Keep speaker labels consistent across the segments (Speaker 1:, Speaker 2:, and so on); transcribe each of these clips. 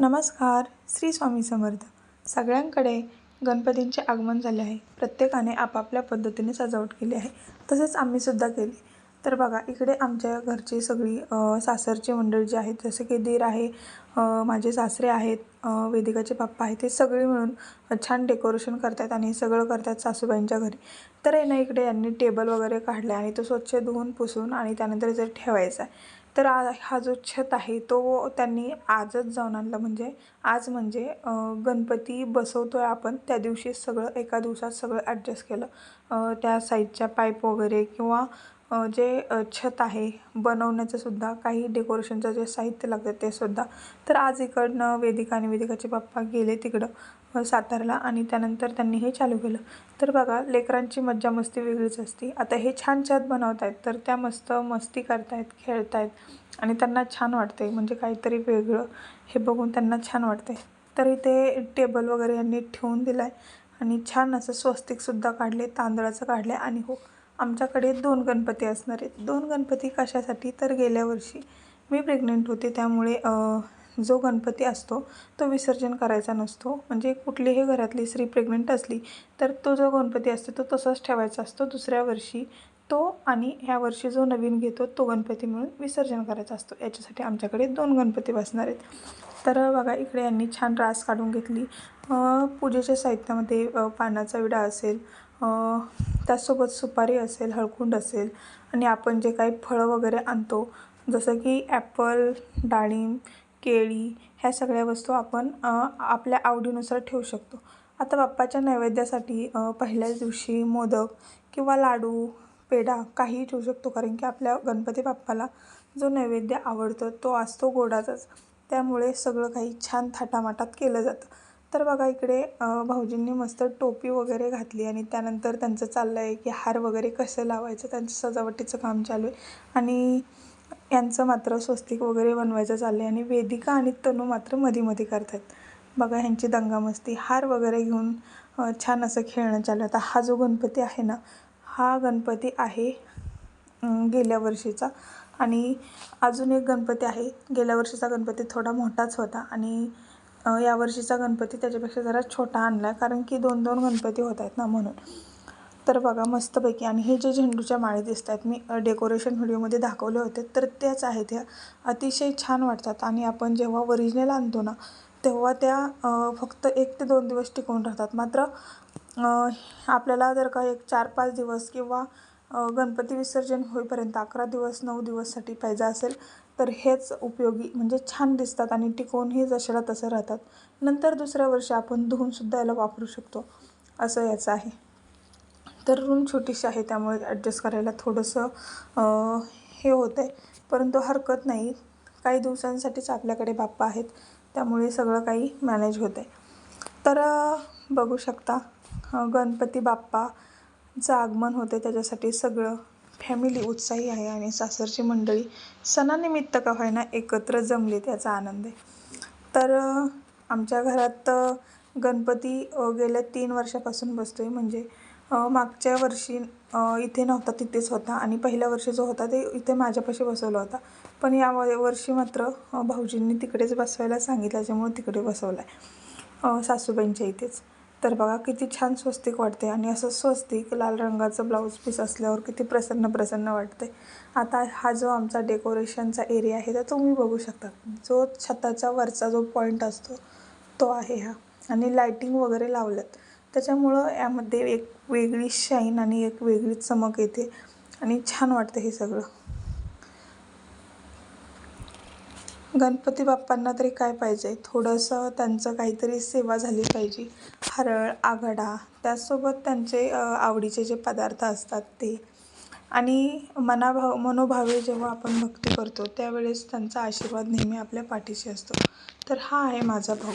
Speaker 1: नमस्कार श्री स्वामी समर्थ. सगळ्यांकडे गणपतींचे आगमन झाले आहे. प्रत्येकाने आपापल्या पद्धतीने सजावट केली आहे. तसेच आम्हीसुद्धा केली. तर बघा इकडे आमच्या घरची सगळी सासरची मंडळी जी आहेत जसे की दीर आहे माझे सासरे आहेत वेदिकाचे पप्पा आहेत ते सगळे मिळून छान डेकोरेशन करतात आणि सगळं करतात सासूबाईंच्या घरी. तर आहे ना इकडे यांनी टेबल वगैरे काढला आणि तो स्वच्छ धुवून पुसून आणि त्यानंतर जर ठेवायचा आहे. तर आ हा जो छत आहे तो त्यांनी आजच जाऊन आणला. म्हणजे आज म्हणजे गणपती बसवतो आहे आपण. त्या दिवशी सगळं एका दिवसात सगळं ॲडजस्ट केलं. त्या साईडच्या पाईप वगैरे किंवा जे छत आहे बनवण्याचं सुद्धा काही डेकोरेशनचं जे साहित्य लागतं ते सुद्धा. तर आज इकडनं वेदिका आणि वेदिकाचे पप्पा गेले तिकडं. सातारला आणि त्यानंतर त्यांनी हे चालू केलं. तर बघा लेकरांची मज्जा मस्ती वेगळीच असते. आता हे छान छान बनवत आहेत तर त्या मस्त मस्ती करतायत खेळतायत आणि त्यांना छान वाटते म्हणजे काहीतरी वेगळं हे बघून त्यांना छान वाटते तर इथे टेबल वगैरे यांनी ठेवून दिला आहे आणि छान असं स्वस्तिकसुद्धा काढले तांदळाचं काढले आणि हो आमच्याकडे दोन गणपती असणार आहेत. दोन गणपती कशासाठी? तर गेल्या वर्षी मी प्रेग्नेंट होते त्यामुळे जो गणपती असतो तो विसर्जन करायचा नसतो. म्हणजे कुठलीही घरातली स्त्री प्रेग्नंट असली तर तो जो गणपती असतो तो तसाच ठेवायचा असतो दुसऱ्या वर्षी. तो आणि ह्या वर्षी जो नवीन घेतो तो गणपती मिळून विसर्जन करायचा असतो. याच्यासाठी आमच्याकडे दोन गणपती बसणार आहेत. तर बघा इकडे यांनी छान रास काढून घेतली. पूजेच्या साहित्यामध्ये पानाचा विडा असेल त्याचसोबत सुपारी असेल हळकुंड असेल आणि आपण जे काही फळं वगैरे आणतो जसं की ॲपल डाळिंब केळी ह्या सगळ्या वस्तू आपण आपल्या आवडीनुसार ठेवू शकतो. आता बाप्पाच्या नैवेद्यासाठी पहिल्याच दिवशी मोदक किंवा लाडू पेढा काहीही ठेवू शकतो. कारण की आपल्या गणपती बाप्पाला जो नैवेद्य आवडतो तो असतो गोडाचाच. त्यामुळे सगळं काही छान थाटामाटात केलं जातं. तर बघा इकडे भाऊजींनी मस्त टोपी वगैरे घातली आणि त्यानंतर त्यांचं चाललं आहे की हार वगैरे कसं लावायचं त्यांचं सजावटीचं काम चालू आहे. आणि यांचं मात्र स्वस्तिक वगैरे बनवायचं चाललं आहे आणि वेदिका आणि तनू मात्रमध्ये मध्ये आहेत बघा ह्यांची दंगामस्ती हार वगैरे घेऊन छान असं खेळणं चालू आता हा जो गणपती आहे ना हा गणपती आहे गेल्या वर्षीचा. आणि अजून एक गणपती आहे गेल्या वर्षीचा गणपती थोडा मोठाच होता आणि यावर्षीचा या वर्षीचा गणपती त्याच्यापेक्षा जरा छोटा आणला आहे कारण की दोन दोन गणपती होत आहेत ना म्हणून. तर बघा मस्तपैकी. आणि हे जे झेंडूच्या माळी दिसत आहेत मी डेकोरेशन व्हिडिओमध्ये दाखवले होते. तर त्याच आहेत ह्या. अतिशय छान वाटतात. आणि आपण जेव्हा ओरिजिनल आणतो ना तेव्हा त्या फक्त एक ते दोन दिवस टिकून राहतात. मात्र आपल्याला जर का एक चार पाच दिवस किंवा गणपती विसर्जन होईपर्यंत अकरा दिवस नऊ दिवससाठी पाहिजे असेल तर हेच उपयोगी म्हणजे छान दिसतात आणि टिकूनही जशाला तसं राहतात. नंतर दुसऱ्या वर्षी आपण धुवूनसुद्धा याला वापरू शकतो. असं याचं आहे. तर रूम छोटीशी आहे त्यामुळे ॲडजस्ट करायला थोडंसं हे होतं आहे परंतु हरकत नाही. काही दिवसांसाठीच आपल्याकडे बाप्पा आहेत. त्यामुळे सगळं काही मॅनेज होतं आहे तर बघू शकता गणपती बाप्पाचं आगमन होते त्याच्यासाठी सगळं फॅमिली उत्साही आहे आणि सासरची मंडळी सणानिमित्त का होईना एकत्र जमली त्याचा आनंद आहे. तर आमच्या घरात गणपती गेल्या तीन वर्षापासून बसतो आहे म्हणजे मागच्या वर्षी इथे नव्हता तिथेच होता. आणि पहिल्या वर्षी जो होता ते इथे माझ्यापाशी बसवला होता. पण या वर्षी मात्र भाऊजींनी तिकडेच बसवायला सांगितलं त्याच्यामुळे तिकडे बसवला आहे सासूबाईंच्या इथेच. तर बघा किती छान स्वस्तिक वाटते. आणि असं स्वस्तिक लाल रंगाचं ब्लाऊज पीस असल्यावर किती प्रसन्न प्रसन्न वाटते. आता हा जो आमचा डेकोरेशनचा एरिया आहे तर तुम्ही बघू शकता. जो छताचा वरचा जो पॉईंट असतो तो आहे हा. आणि लायटिंग वगैरे लावल्यात. त्याच्यामुळं यामध्ये एक वेगळी शाईन आणि एक वेगळी चमक येते. आणि छान वाटतं हे सगळं. गणपती बाप्पांना तरी काय पाहिजे? थोडंसं त्यांचं काहीतरी सेवा झाली पाहिजे. हरळ आघाडा त्याचसोबत त्यांचे आवडीचे जे पदार्थ असतात ते. आणि मनाभाव मनोभावे जेव्हा आपण भक्ती करतो त्यावेळेस त्यांचा आशीर्वाद नेहमी आपल्या पाठीशी असतो. तर हा आहे माझा भाऊ.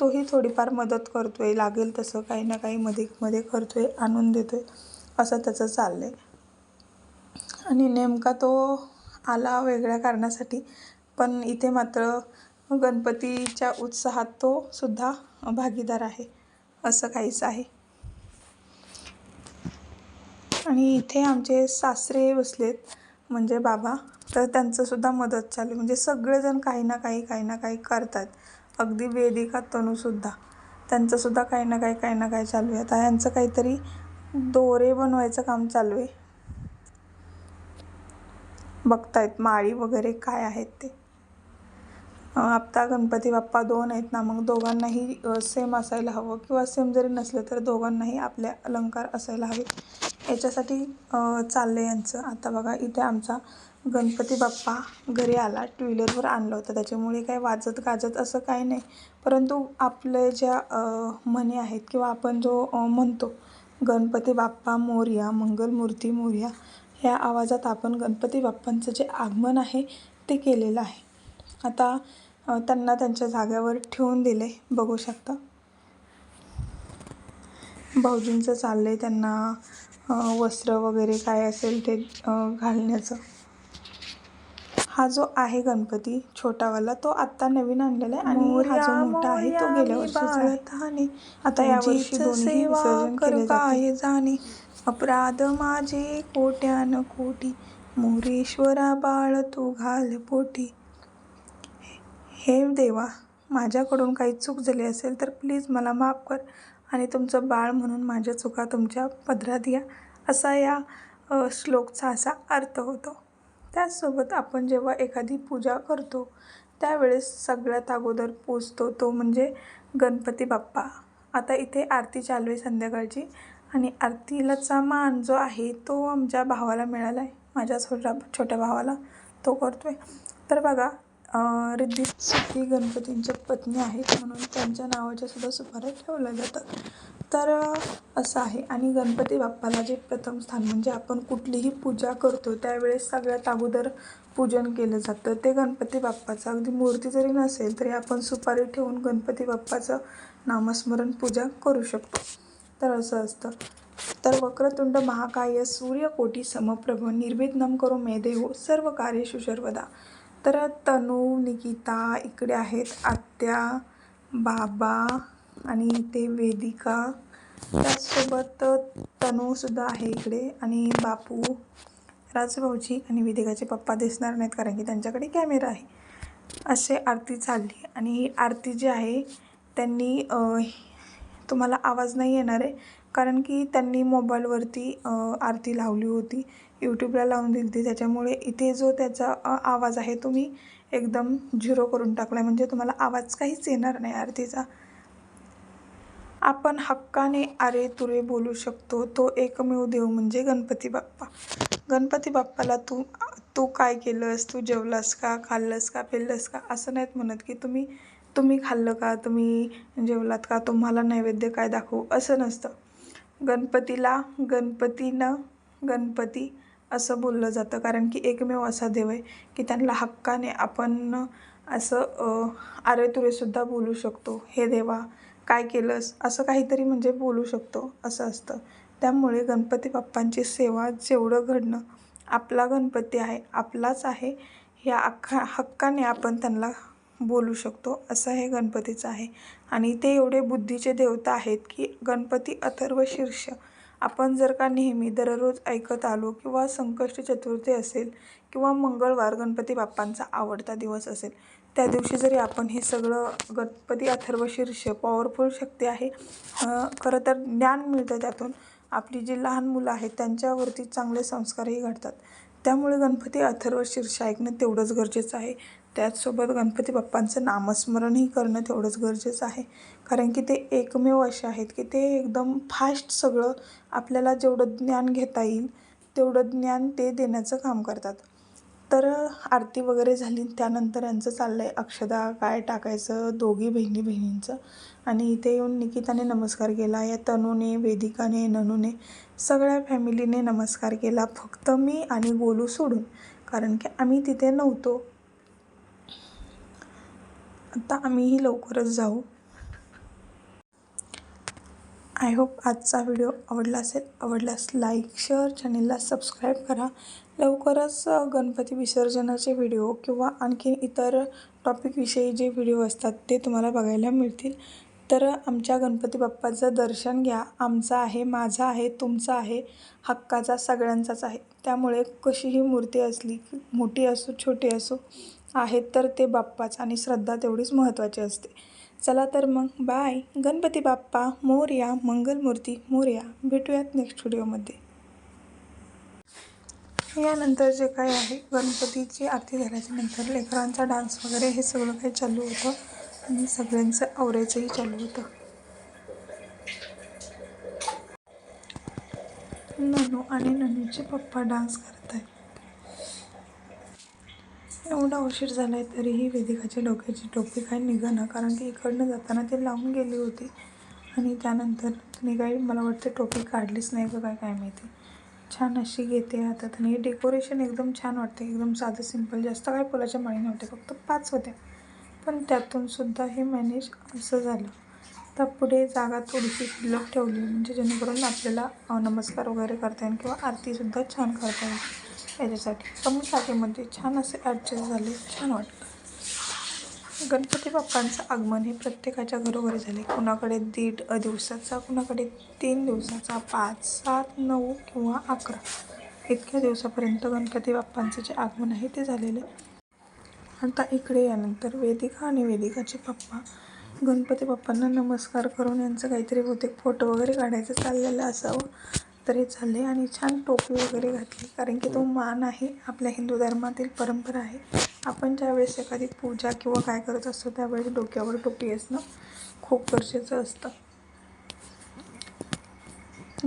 Speaker 1: तोही थोडीफार मदत करतो आहे लागेल तसं काही ना काही मध्ये मध्ये करतो आहे आणून देतो आहे असं त्याचं चाललं आहे आणि नेमका तो आला वेगळ्या कारणासाठी पण इथे मात्र गणपतीच्या उत्साहात तो सुद्धा भागीदार आहे असं काहीच आहे. आणि इथे आमचे सासरे बसलेत म्हणजे बाबा तर त्यांचंसुद्धा मदत चालू आहे. म्हणजे सगळेजण काही ना काही काही ना काही करतात. अगदी वेदिका तनूसुद्धा. त्यांचंसुद्धा काही ना काही काही ना काही चालू आहे. आता ह्यांचं काहीतरी दोरे बनवायचं काम चालू आहे. बघतायत माळी वगैरे काय आहेत ते. अं, आता गणपती बाप्पा दोन आहेत ना मग दोघांनाही सेम असायला हवं. किंवा सेम जरी नसलं तर दोघांनाही आपले अलंकार असायला हवे याच्यासाठी चाललं आहे यांचं. आता बघा इथे आमचा गणपती बाप्पा घरी आला टू व्हीलरवर आणलं होतं. त्याच्यामुळे काही वाजत गाजत असं काही नाही. परंतु आपले ज्या म्हणी आहेत किंवा आपण जो म्हणतो गणपती बाप्पा मोरया मंगलमूर्ती मोर्या ह्या आवाजात आपण गणपती बाप्पांचं जे आगमन आहे ते केलेलं आहे. आता त्यांना त्यांच्या जाग्यावर ठेवून दिले. बघू शकता. भाऊजींचं चाललं आहे त्यांना वस्त्र वगैरे काय असेल ते घालण्याचं. हा जो आहे गणपती छोटावाला तो आत्ता नवीन आणलेला आहे आणि हा जो मोठा आहे तो गेल्या वर्षीचा आहे. आता यावर्षी दोन्ही विसर्जन केले जाते. जाणे. अपराध माझे कोट्यान कोटी मोरेश्वरा बाळ तू घाल पोटी. हे देवा माझ्याकडून काही चूक झाली असेल तर प्लीज मला माफ कर आणि तुमचं बाळ म्हणून माझ्या चुका तुमच्या पदरात या असा या श्लोकचा असा अर्थ होतो. त्याचसोबत आपण जेव्हा एखादी पूजा करतो त्यावेळेस सगळ्यात अगोदर पूजतो तो म्हणजे गणपती बाप्पा. आता इथे आरती चालू आहे संध्याकाळची आणि आरतीलाचा मान जो आहे तो आमच्या भावाला मिळाला आहे. माझ्या छोट्या छोट्या भावाला तो करतो आहे तर बघा रिद्धी सिद्धी गणपतींच्या पत्नी आहेत म्हणून त्यांच्या नावाच्या सुद्धा सुपाऱ्या ठेवल्या जातात. तर असं आहे. आणि गणपती बाप्पाला जे प्रथम स्थान म्हणजे आपण कुठलीही पूजा करतो त्यावेळेस सगळ्यात अगोदर पूजन केलं जातं. ते गणपती बाप्पाचं. अगदी मूर्ती जरी नसेल तरी आपण सुपारी ठेवून गणपती बाप्पाचं नामस्मरण पूजा करू शकतो. तर असं असतं. तर वक्रतुंड महाकाय सूर्यकोटी समप्रभ निर्विघ्नम करो मेदेहो सर्व कार्य सर्वदा तर तनू निकिता इकडे आहेत. आत्या बाबा आणि इथे वेदिका त्याचसोबत तनूसुद्धा आहे इकडे आणि बापू राजभाऊजी आणि वेदिकाचे पप्पा दिसणार नाहीत कारण की त्यांच्याकडे कॅमेरा आहे. असे आरती चालली आणि ही आरती जी आहे त्यांनी तुम्हाला आवाज नाही येणार आहे कारण की त्यांनी मोबाईलवरती आरती लावली होती. यूट्यूबला लावून दिली होती. त्याच्यामुळे इथे जो त्याचा आवाज आहे तुम्ही एकदम झिरो करून टाकला आहे म्हणजे तुम्हाला आवाज काहीच येणार नाही आरतीचा. आपण हक्काने आरे तुरे बोलू शकतो. तो एकमेव देव म्हणजे गणपती बाप्पा. गणपती बाप्पाला तू तू काय केलंस? तू जेवलास का? खाल्लंस का? पिल्लंस का? असं नाहीत म्हणत की तुम्ही तुम्ही खाल्लं का? तुम्ही जेवलात का? तुम्हाला नैवेद्य काय दाखवू? असं नसतं. गणपतीला गणपतीनं गणपती असं बोललं जातं. कारण की एकमेव असा देव आहे की त्यांना हक्काने आपण असं आरे तुरेसुद्धा बोलू शकतो. हे देवा काय केलंस? असं काहीतरी म्हणजे बोलू शकतो असं असतं. त्यामुळे गणपती बाप्पांची सेवा जेवढं घडणं आपला गणपती आहे आपलाच आहे या अख्खा हक्काने आपण त्यांना बोलू शकतो असं हे गणपतीचं आहे. आणि ते एवढे बुद्धीचे देवता आहेत की गणपती अथर्व शीर्ष. आपण जर का नेहमी दररोज ऐकत आलो किंवा संकष्ट चतुर्थी असेल किंवा मंगळवार गणपती बाप्पांचा आवडता दिवस असेल त्या दिवशी जरी आपण हे सगळं गणपती अथर्व शीर्ष पॉवरफुल शक्ती आहे खरं तर ज्ञान मिळतं त्यातून. आपली जी लहान मुलं आहेत त्यांच्यावरती चांगले संस्कारही घडतात. त्यामुळे गणपती अथर्व शीर्ष ऐकणं तेवढंच गरजेचं आहे. त्याचसोबत गणपती बाप्पांचं नामस्मरणही करणं तेवढंच गरजेचं आहे. कारण की ते एकमेव असे आहेत की ते एकदम फास्ट सगळं आपल्याला जेवढं ज्ञान घेता येईल तेवढं ज्ञान ते देण्याचं काम करतात. तर आरती वगैरे झाली. त्यानंतर यांचं चाललं आहे अक्षदा काय टाकायचं दोघी बहिणी बहिणींचं आणि इथे येऊन निकिताने नमस्कार केला. या तनूने वेदिकाने ननूने सगळ्या फॅमिलीने नमस्कार केला. फक्त मी आणि गोलू सोडून. कारण की आम्ही तिथे नव्हतो. आता आम्हीही लवकरच जाऊ. आय होप आजचा व्हिडिओ आवडला असेल. आवडल्यास लाईक शेअर चॅनेलला सबस्क्राईब करा. लवकरच गणपती विसर्जनाचे व्हिडिओ किंवा आणखी इतर टॉपिकविषयी जे व्हिडिओ असतात ते तुम्हाला बघायला मिळतील. तर आमच्या गणपती बाप्पाचं दर्शन घ्या. आमचं आहे माझा आहे तुमचं आहे हक्काचा सगळ्यांचाच आहे. त्यामुळे कशीही मूर्ती असली मोठी असो छोटी असो आहेत तर ते बाप्पाच आणि श्रद्धा तेवढीच महत्त्वाची असते. चला तर मग बाय गणपती बाप्पा मोरया मंगलमूर्ती मोरया. भेटूयात नेक्स्ट व्हिडिओमध्ये यानंतर जे काय आहे गणपतीची आरती झाल्याच्यानंतर लेकरांचा डान्स वगैरे हे सगळं काही चालू होतं आणि सगळ्यांचं आवरायचंही चालू होतं. ननू आणि ननूचे पप्पा डान्स करत आहेत एवढा उशीर झाला आहे तरीही वेदिकाच्या डोक्याची टोपी काही निघाना कारण की इकडनं जाताना ती लावून गेली होती आणि त्यानंतर तिने काही मला वाटतं टोपी काढलीच नाही का काय काय माहिती. छान अशी घेते हातात. आणि हे डेकोरेशन एकदम छान वाटते. एकदम साधं सिंपल जास्त काय फुलाच्या माळी नव्हते. फक्त पाच होत्या. पण त्यातूनसुद्धा हे मॅनेज असं झालं. तर पुढे जागा थोडीशी शिल्लक ठेवली. म्हणजे जेणेकरून आपल्याला नमस्कार वगैरे करता येईल किंवा आरतीसुद्धा छान करता येईल. याच्यासाठी. कमी जागेमध्ये छान असे ॲडजस्ट झाले. छान वाटतं गणपती बाप्पांचं आगमन हे प्रत्येकाच्या घरोघरी झाले. कुणाकडे दीड दिवसाचा कुणाकडे तीन दिवसाचा पाच सात नऊ किंवा अकरा. इतक्या दिवसापर्यंत गणपती बाप्पांचं जे आगमन आहे ते झालेले आता इकडे यानंतर वेदिका आणि वेदिकाचे पप्पा. गणपती बाप्पांना नमस्कार करून यांचं काहीतरी बहुतेक फोटो वगैरे काढायचं चाललेलं असावं. तर चालले आणि छान टोपी वगैरे घातली. कारण की तो मान आहे. आपल्या हिंदू धर्मातील परंपरा आहे. आपण ज्यावेळेस एखादी पूजा किंवा काय करत असतो त्यावेळेस डोक्यावर टोपी असणं खूप गरजेचं असतं.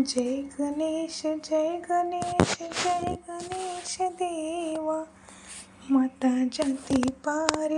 Speaker 1: जय गणेश जय गणेश जय गणेश देवा. माता जाती पार